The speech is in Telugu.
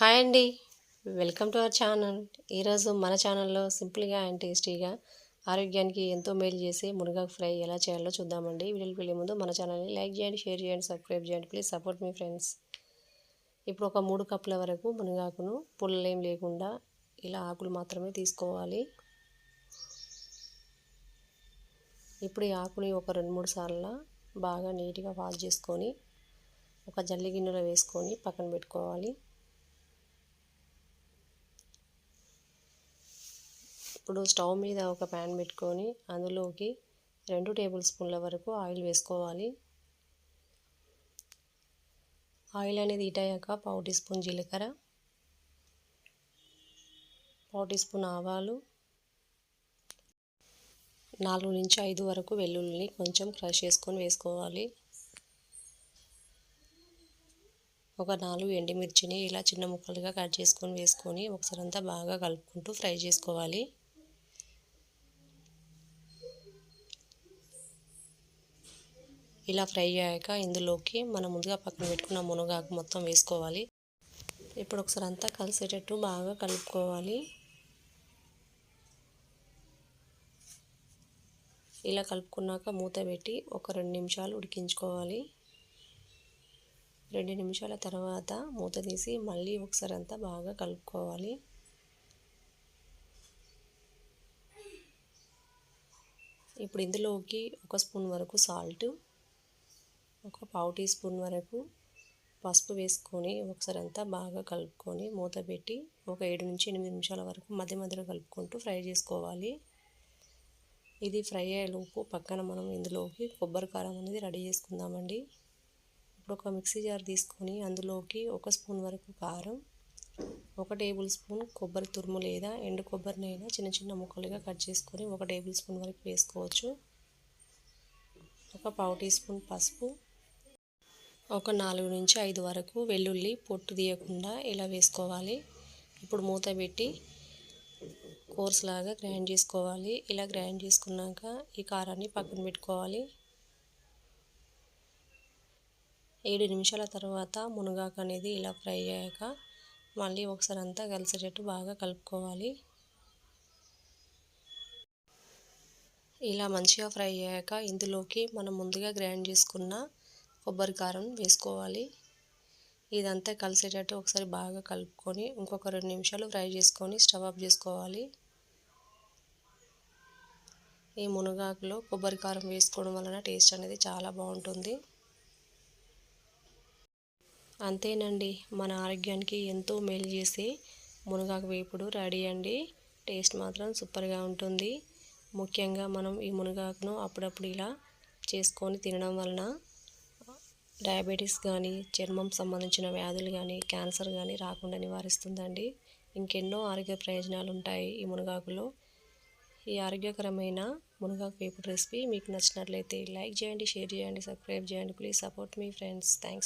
హాయ్ అండి. Welcome to our channel. ఈరోజు మన ఛానల్లో సింపుల్గా అండ్ టేస్టీగా ఆరోగ్యానికి ఎంతో మేలు చేసే మునగాకు ఫ్రై ఎలా చేయాలో చూద్దామండి. వీడియోకి వెళ్ళే ముందు మన ఛానల్ని లైక్ చేయండి షేర్ చేయండి సబ్స్క్రైబ్ చేయండి. ప్లీజ్ సపోర్ట్ మీ ఫ్రెండ్స్. ఇప్పుడు ఒక మూడు కప్పుల వరకు మునగాకును పుల్లలేం లేకుండా ఇలా ఆకులు మాత్రమే తీసుకోవాలి. ఇప్పుడు ఈ ఆకుని ఒక రెండు మూడు సార్లు బాగా నీట్గా వాష్ చేసుకొని ఒక జల్లి గిన్నెలో వేసుకొని పక్కన పెట్టుకోవాలి. ఇప్పుడు స్టవ్ మీద ఒక ప్యాన్ పెట్టుకొని అందులోకి రెండు టేబుల్ స్పూన్ల వరకు ఆయిల్ వేసుకోవాలి. ఆయిల్ అనేది ఇటయ్యాక పావు టీ స్పూన్ జీలకర్ర పావు టీ స్పూన్ ఆవాలు నాలుగు నుంచి ఐదు వరకు వెల్లుల్లిని కొంచెం క్రష్ చేసుకొని వేసుకోవాలి. ఒక నాలుగు ఎండుమిర్చిని ఇలా చిన్న ముక్కలుగా కట్ చేసుకొని వేసుకొని ఒకసారి అంతా బాగా కలుపుకుంటూ ఫ్రై చేసుకోవాలి. ఇలా ఫ్రై అయ్యాక ఇందులోకి మనం ముందుగా పక్కన పెట్టుకున్న మునగాకు మొత్తం వేసుకోవాలి. ఇప్పుడు ఒకసారి అంతా కలిసేటట్టు బాగా కలుపుకోవాలి. ఇలా కలుపుకున్నాక మూత పెట్టి ఒక రెండు నిమిషాలు ఉడికించుకోవాలి. రెండు నిమిషాల తర్వాత మూత తీసి మళ్ళీ ఒకసారి అంతా బాగా కలుపుకోవాలి. ఇప్పుడు ఇందులోకి ఒక స్పూన్ వరకు సాల్ట్ ఒక పావు టీ స్పూన్ వరకు పసుపు వేసుకొని ఒకసారి అంతా బాగా కలుపుకొని మూత పెట్టి ఒక ఏడు నుంచి ఎనిమిది నిమిషాల వరకు మధ్య మధ్యలో కలుపుకుంటూ ఫ్రై చేసుకోవాలి. ఇది ఫ్రై అయ్యేలోపు పక్కన మనం ఇందులోకి కొబ్బరి కారం అనేది రెడీ చేసుకుందామండి. ఇప్పుడు ఒక మిక్సీ జార్ తీసుకొని అందులోకి ఒక స్పూన్ వరకు కారం ఒక టేబుల్ స్పూన్ కొబ్బరి తురుము లేదా ఎండు కొబ్బరినైనా చిన్న చిన్న ముక్కలుగా కట్ చేసుకొని ఒక టేబుల్ స్పూన్ వరకు వేసుకోవచ్చు. ఒక పావు టీ స్పూన్ పసుపు ఒక నాలుగు నుంచి ఐదు వరకు వెల్లుల్లి పొట్టు తీయకుండా ఇలా వేసుకోవాలి? ఇప్పుడు మూత పెట్టి కోర్స్ లాగా గ్రైండ్ చేసుకోవాలి. ఇలా గ్రైండ్ చేసుకున్నాక ఈ కారాన్ని పక్కన పెట్టుకోవాలి. ఏడు నిమిషాల తర్వాత మునగాకు అనేది ఇలా ఫ్రై అయ్యాక మళ్ళీ ఒకసారి అంతా కలిసేటట్టు బాగా కలుపుకోవాలి. ఇలా మంచిగా ఫ్రై అయ్యాక ఇందులోకి మనం ముందుగా గ్రైండ్ చేసుకున్న కొబ్బరి కారం వేసుకోవాలి. ఇదంతా కలిసేటట్టు ఒకసారి బాగా కలుపుకొని ఇంకొక రెండు నిమిషాలు ఫ్రై చేసుకొని స్టవ్ ఆఫ్ చేసుకోవాలి. ఈ మునగాకులో కొబ్బరి కారం వేసుకోవడం వలన టేస్ట్ అనేది చాలా బాగుంటుంది. అంతేనండి మన ఆరోగ్యానికి ఎంతో మేలు చేసే మునగాకు వేపుడు రెడీ అండి. టేస్ట్ మాత్రం సూపర్గా ఉంటుంది. ముఖ్యంగా మనం ఈ మునగాకును అప్పుడప్పుడు ఇలా చేసుకొని తినడం వలన డయాబెటీస్ కానీ చర్మం సంబంధించిన వ్యాధులు కానీ క్యాన్సర్ కానీ రాకుండా నివారిస్తుందండి. ఇంకెన్నో ఆరోగ్య ప్రయోజనాలు ఉంటాయి ఈ మునగాకులో. ఈ ఆరోగ్యకరమైన మునగాకు వేపుడు రెసిపీ మీకు నచ్చినట్లయితే లైక్ చేయండి షేర్ చేయండి సబ్స్క్రైబ్ చేయండి. ప్లీజ్ సపోర్ట్ మీ ఫ్రెండ్స్. థ్యాంక్స్